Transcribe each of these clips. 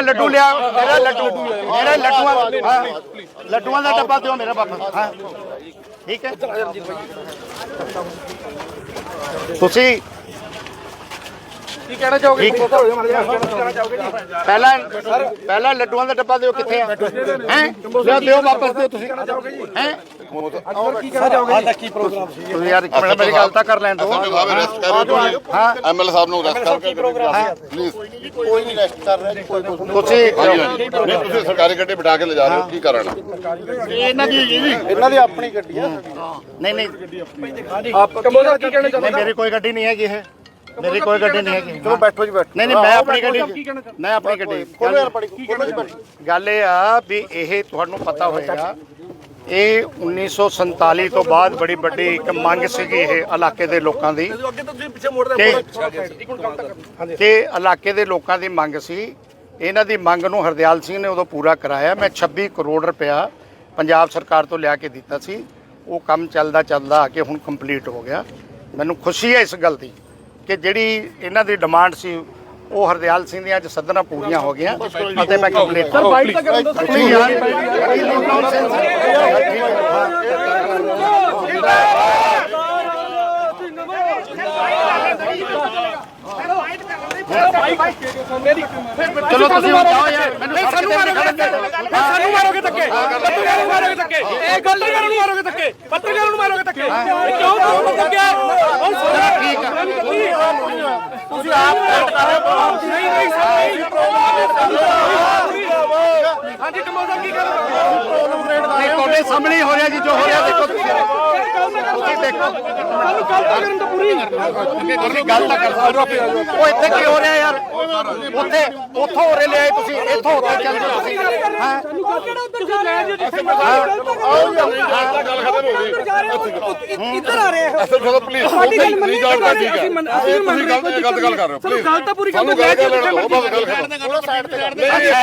ਮੇਰਾ ਲੱਡੂ ਲਿਆ, ਮੇਰਾ ਲੱਡੂ। ਮੇਰਾ ਲੱਡੂਆਂ ਹਾਂ, ਲੱਡੂਆਂ ਦਾ ਡੱਬਾ ਦਿਓ ਮੇਰਾ ਬਾਬਾ। ਹਾਂ। ਠੀਕ ਹੈ। ਤੁਸੀਂ ਕੀ ਕਹਿਣਾ ਚਾਹੋਗੇ। ਪਹਿਲਾਂ ਪਹਿਲਾਂ ਲੱਡੂਆਂ ਦਾ ਡੱਬਾ ਦਿਓ ਕਿੱਥੇ ਹੈ? ਹੈ ਲਿਓ ਦਿਓ ਵਾਪਸ ਦਿਓ ਤੁਸੀਂ। ਹੈ? ਕੀ ਕਹਿਣਾ ਚਾਹੋਗੇ? ਕੀ ਪ੍ਰੋਗਰਾਮ ਸੀ? ਤੁਸੀਂ ਯਾਰ ਇੱਕ ਮਿੰਟ ਮੇਰੀ ਗੱਲ ਤਾਂ ਕਰ ਲੈਣ ਦਿਓ। ਅਰੈਸਟ ਕਰ ਰਹੇ ਹੋ। ਹਾਂ ਐਮਐਲ ਸਾਹਿਬ ਨੂੰ ਅਰੈਸਟ ਕਰਕੇ ਪਲੀਜ਼ ਕੋਈ ਨਹੀਂ ਰੈਸਟ ਕਰ ਰਿਹਾ ਕੋਈ ਤੁਸੀਂ ਨਹੀਂ ਤੁਸੀਂ ਸਰਕਾਰੀ ਗੱਡੀ ਬਿਠਾ ਕੇ ਲੈ ਜਾ ਰਹੇ ਹੋ ਕੀ ਕਰਨਾ ਇਹਨਾਂ ਦੀ ਜੀ। ਇਹਨਾਂ ਦੀ ਆਪਣੀ ਗੱਡੀ ਆ। ਨਹੀਂ ਨਹੀਂ। ਆਪ ਕੰਬੋਜ ਸਾਹਿਬ ਕੀ ਕਹਿਣਾ ਨਹੀਂ ਚਾਹੋਗੇ ਮੇਰੀ ਕੋਈ ਗੱਡੀ ਨਹੀਂ ਹੈਗੀ ਇਹ। ਮੇਰੀ ਕੋਈ ਗੱਡੀ ਨਹੀਂ ਹੈਗੀ। ਚਲੋ ਬੈਠੋ ਜੀ ਬੈਠੋ। ਨਹੀਂ ਨਹੀਂ ਮੈਂ ਆਪਣੀ ਗੱਡੀ? ਮੈਂ ਆਪਣੀ ਗੱਡੀ ਖੋਲੋ ਯਾਰ ਬੜੀ ਗੱਲ ਇਹ ਆ ਵੀ ਇਹ ਤੁਹਾਨੂੰ ਪਤਾ ਹੋਏਗਾ ਇਹ 1947 ਤੋਂ ਬਾਅਦ ਬੜੀ ਵੱਡੀ ਇੱਕ ਮੰਗ ਸੀਗੀ ਇਹ ਇਲਾਕੇ ਦੇ ਲੋਕਾਂ ਦੀ। ਤਾਂ ਇਲਾਕੇ ਦੇ ਲੋਕਾਂ ਦੀ ਮੰਗ ਸੀ। ਇਹਨਾਂ ਦੀ ਮੰਗ ਨੂੰ ਹਰਦਿਆਲ ਸਿੰਘ ਨੇ ਉਦੋਂ ਪੂਰਾ ਕਰਾਇਆ। ਮੈਂ 26 ਕਰੋੜ ਰੁਪਇਆ ਪੰਜਾਬ ਸਰਕਾਰ ਤੋਂ ਲਿਆ ਕੇ ਦਿੱਤਾ ਸੀ। ਉਹ ਕੰਮ ਚੱਲਦਾ ਚੱਲਦਾ ਆ ਕੇ ਹੁਣ ਕੰਪਲੀਟ ਹੋ ਗਿਆ। ਮੈਨੂੰ ਖੁਸ਼ੀ ਹੈ ਇਸ ਗੱਲ ਦੀ। ਕਿ ਜਿਹੜੀ ਇਹਨਾਂ ਦੀ ਡਿਮਾਂਡ ਸੀ ਉਹ ਹਰਦਿਆਲ ਸਿੰਘ ਦੀਆਂ ਅੱਜ ਸੱਦਣਾ ਪੂਰੀਆਂ ਹੋ ਗਈਆਂ। ਅਤੇ ਮੈਂ ਕੰਪਲੀਟ ਸਰ ਬਾਈਟ ਤਾਂ ਕਰਨ ਦੋ ਸਰ ਨਹੀਂ ਯਾਰ ਚਲੋ ਤੁਸੀਂ ਜਾਓ ਯਾਰ। ਮੈਨੂੰ ਸਾਨੂੰ ਮਾਰੋਗੇ ਸਾਨੂੰ ਮਾਰੋਗੇ ਧੱਕੇ। ਪੱਤਰਕਾਰਾਂ ਨੂੰ ਮਾਰੋਗੇ ਧੱਕੇ। ਇਹ ਪੱਤਰਕਾਰਾਂ ਨੂੰ ਮਾਰੋਗੇ ਧੱਕੇ। ਪੱਤਰਕਾਰਾਂ ਨੂੰ ਮਾਰੋਗੇ ਧੱਕੇ। ਕਿਉਂ ਤੁਹਾਨੂੰ ਧੱਕੇ ਹੁਣ ਠੀਕ ਆ। ਤੁਸੀਂ ਆਪ ਨਹੀਂ ਨਹੀਂ ਨਹੀਂ। ਹਾਂਜੀ ਕੰਬੋਜ ਸਾਹਿਬ ਕੀ ਕਰ ਨਹੀਂ ਤੁਹਾਡੇ ਸਾਹਮਣੇ ਹੀ ਰਿਹਾ ਜੀ। ਜੋ ਹੋ ਰਿਹਾ ਦੇਖੋ ਤੁਸੀਂ ਦੇਖੋ। ਸਾਨੂੰ ਗੱਲ ਤਾਂ ਕਰਨ ਤੋਂ ਪੂਰੀ। ਤੁਸੀਂ ਗੱਲ ਤਾਂ ਕਰ। ਸਕਦੇ ਹੋ ਉਹ ਇੱਥੇ ਕੀ ਹੋ ਰਿਹਾ ਉੱਥੇ ਉੱਥੋਂ ਰਿਹਾ ਲਿਆਏ ਤੁਸੀਂ ਇੱਥੋਂ ਉੱਥੇ ਚੱਲ ਜਾਓ ਤੁਸੀਂ। ਹਾਂ ਗੱਲ ਕਿਹੜਾ ਉੱਧਰ ਜਾ ਰਹੇ ਹੋ? ਜਿੱਥੇ ਗੱਲ ਖਤਮ ਹੋ ਗਈ। ਇੱਧਰ ਆ ਰਹੇ ਹੋ। ਅਸਲ ਖਤਮ ਪਲੀਜ਼ ਸਾਡੀ ਗੱਲ ਮੰਨੀ ਨਹੀਂ ਜਾਣਦਾ ਠੀਕ ਹੈ। ਅਸੀਂ ਮੰਨ- ਮੰਨ ਤੁਸੀਂ ਗਲਤ ਗੱਲ ਕਰ ਰਹੇ ਹੋ ਪਲੀਜ਼ ਗੱਲ ਤਾਂ ਪੂਰੀ ਗੱਲ ਕਰ ਲੈਣ ਦਿਓ ਬਸ ਗੱਲ ਖਤਮ। ਸਾਈਡ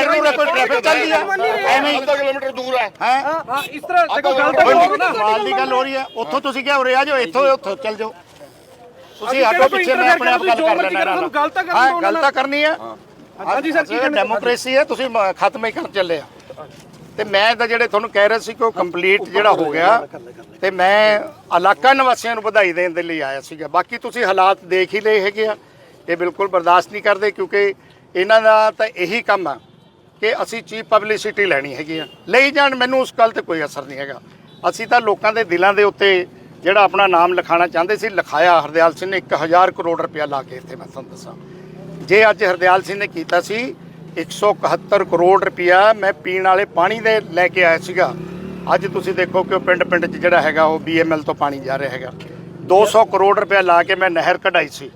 ਨੂੰ ਕੋਈ ਟ੍ਰੈਫਿਕ ਚੱਲਦੀ ਆ। ਐਵੇਂ ਹੀ। ਅੱਧਾ ਕਿਲੋਮੀਟਰ ਦੂਰ ਹੈ। ਹੈ? ਇਸ ਤਰ੍ਹਾਂ ਦੇਖੋ ਗੱਲ ਤਾਂ ਕੋਈ ਕਰੋ ਨਾ। ਕਮਾਲ ਦੀ ਗੱਲ ਹੋ ਰਹੀ ਹੈ। ਉੱਥੋਂ ਤੁਸੀਂ ਕਿਹਾ ਉਰੇ ਆ ਜਾਓ ਇੱਥੋਂ ਉੱਥੋਂ ਚੱਲ ਜਾਓ। ਤੁਸੀਂ ਹਟੋ ਪਿੱਛੇ ਮੈਂ ਆਪਣੇ ਆਪ ਗੱਲ ਕਰ ਲੈਣਾ ਤੁਹਾਨੂੰ ਗੱਲ ਤਾਂ ਕਰਨ ਹਾਂ ਦਿਓ ਗੱਲ। ਤਾਂ ਕਰਨੀ ਹੈ। ਹਾਂਜੀ ਸਰ ਕੀ ਡੈਮੋਕ੍ਰੇਸੀ ਹੈ? ਤੁਸੀਂ ਖਤਮ ਹੀ ਕਰਨ ਚੱਲੇ ਆ। ਤੇ ਮੈਂ ਤਾਂ ਜਿਹੜੇ ਤੁਹਾਨੂੰ ਕਹਿ ਰਿਹਾ ਸੀ ਕਿ ਉਹ ਕੰਪਲੀਟ ਜਿਹੜਾ ਹੋ ਗਿਆ ਤੇ ਮੈਂ ਇਲਾਕਾ ਨਿਵਾਸੀਆਂ ਨੂੰ ਵਧਾਈ ਦੇਣ ਦੇ ਲਈ ਆਇਆ ਸੀਗਾ। ਬਾਕੀ ਤੁਸੀਂ ਹਾਲਾਤ ਦੇਖ ਹੀ ਲਏ ਹੈਗੇ ਆ। ਇਹ ਬਿਲਕੁਲ ਬਰਦਾਸ਼ਤ ਨਹੀਂ ਕਰਦੇ ਕਿਉਂਕਿ ਇਹਨਾਂ ਦਾ ਤਾਂ ਇਹੀ ਕੰਮ ਆ ਕਿ ਅਸੀਂ ਚੀਪ ਪਬਲਿਸਿਟੀ ਲੈਣੀ ਹੈਗੀ ਆ। ਲਈ ਜਾਣ ਮੈਨੂੰ ਉਸ ਗੱਲ ਤੇ ਕੋਈ ਅਸਰ ਨਹੀਂ ਹੈਗਾ। ਅਸੀਂ ਤਾਂ ਲੋਕਾਂ ਦੇ ਦਿਲਾਂ ਦੇ ਉੱਤੇ ਜਿਹੜਾ ਆਪਣਾ ਨਾਮ ਲਿਖਾਣਾ ਚਾਹੁੰਦੇ ਸੀ, ਲਿਖਾਇਆ ਹਰਦਿਆਲ ਸਿੰਘ ਨੇ 1000 ਕਰੋੜ ਰੁਪਇਆ ਲਾ ਕੇ ਇੱਥੇ, ਮੈਂ ਤੁਹਾਨੂੰ ਦੱਸਾਂ। ਜੇ ਅੱਜ ਹਰਦਿਆਲ ਸਿੰਘ ਨੇ ਕੀਤਾ ਸੀ 171 ਕਰੋੜ ਰੁਪਇਆ ਮੈਂ ਪੀਣ ਵਾਲੇ ਪਾਣੀ ਦੇ ਲੈ ਕੇ ਆਇਆ ਸੀਗਾ। ਅੱਜ ਤੁਸੀਂ ਦੇਖੋ ਕਿ ਉਹ ਪਿੰਡ ਪਿੰਡ 'ਚ ਜਿਹੜਾ ਹੈਗਾ, ਉਹ ਬੀਐਮਐਲ ਤੋਂ ਪਾਣੀ ਜਾ ਰਿਹਾ ਹੈਗਾ। 200 ਕਰੋੜ ਰੁਪਇਆ ਲਾ ਕੇ ਮੈਂ ਨਹਿਰ ਕਢਾਈ ਸੀ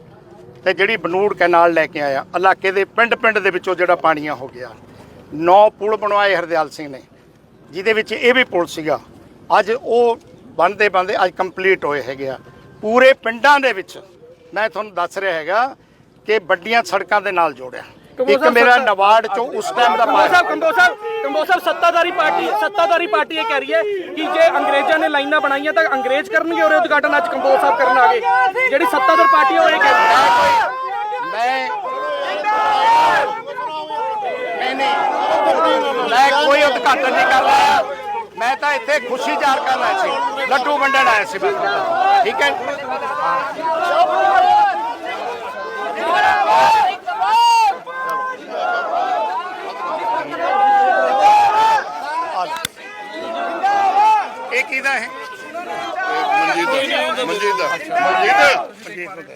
ਤੇ ਜਿਹੜੀ ਬਨੂੜ ਕੈਨਾਲ ਲੈ ਕੇ ਆਇਆ। ਇਲਾਕੇ ਦੇ ਪਿੰਡ ਪਿੰਡ ਦੇ ਵਿੱਚੋਂ ਜਿਹੜਾ ਪਾਣੀਆਂ ਹੋ ਗਿਆ। ਨੌ ਪੁਲ ਬਣਵਾਏ ਹਰਦਿਆਲ ਸਿੰਘ ਨੇ, ਜਿਹਦੇ ਵਿੱਚ ਇਹ ਵੀ ਪੁਲ ਸੀਗਾ। ਅੱਜ ਉਹ ਬਣਦੇ ਬਣਦੇ ਅੱਜ ਕੰਪਲੀਟ ਹੋਏ ਹੈਗੇ ਆ। ਪੂਰੇ ਪਿੰਡਾਂ ਦੇ ਵਿੱਚ ਮੈਂ ਤੁਹਾਨੂੰ ਦੱਸ ਰਿਹਾ ਹੈਗਾ ਕਿ ਵੱਡੀਆਂ ਸੜਕਾਂ ਦੇ ਨਾਲ ਜੋੜਿਆ। ਇੱਕ ਮੇਰਾ ਨਵਾੜ ਚੋਂ ਉਸ ਟਾਈਮ ਦਾ ਪਾਇਆ ਸਾਹਿਬ ਕੰਬੋ ਸਾਹਿਬ ਕੰਬੋ ਸਾਹਿਬ ਸੱਤਾਧਾਰੀ ਪਾਰਟੀ ਸੱਤਾਧਾਰੀ ਪਾਰਟੀ ਇਹ ਕਹਿ ਰਹੀ ਹੈ ਕਿ ਜੇ ਅੰਗਰੇਜ਼ਾਂ ਨੇ ਲਾਈਨਾਂ ਬਣਾਈਆਂ ਤਾਂ ਅੰਗਰੇਜ਼ ਕਰਨਗੇ ਔਰ ਉਦਘਾਟਨ ਅੱਜ ਕੰਬੋ ਸਾਹਿਬ ਕਰਨ ਆ ਗਏ। ਜਿਹੜੀ ਸੱਤਾਧਾਰ ਪਾਰਟੀ ਉਹ ਇਹ ਕਹਿ ਰਹੀ ਹੈ। ਮੈਂ ਨਹੀਂ ਨਹੀਂ। ਮੈਂ ਕੋਈ ਉਦਘਾਟਨ ਨਹੀਂ ਕਰ ਰਿਹਾ। ਮੈਂ ਤਾਂ ਇੱਥੇ ਖੁਸ਼ੀ ਜ਼ਾਹਰ ਕਰਨ ਆਇਆ ਸੀ। ਲੱਡੂ ਵੰਡਣ ਆਇਆ ਸੀ ਮੈਂ ਠੀਕ ਹੈ? ਇਹ ਕਿਹਦਾ ਹੈ? ਮਨਜੀਤ ਦਾ। ਮਨਜੀਤ ਦਾ। ਮਨਜੀਤ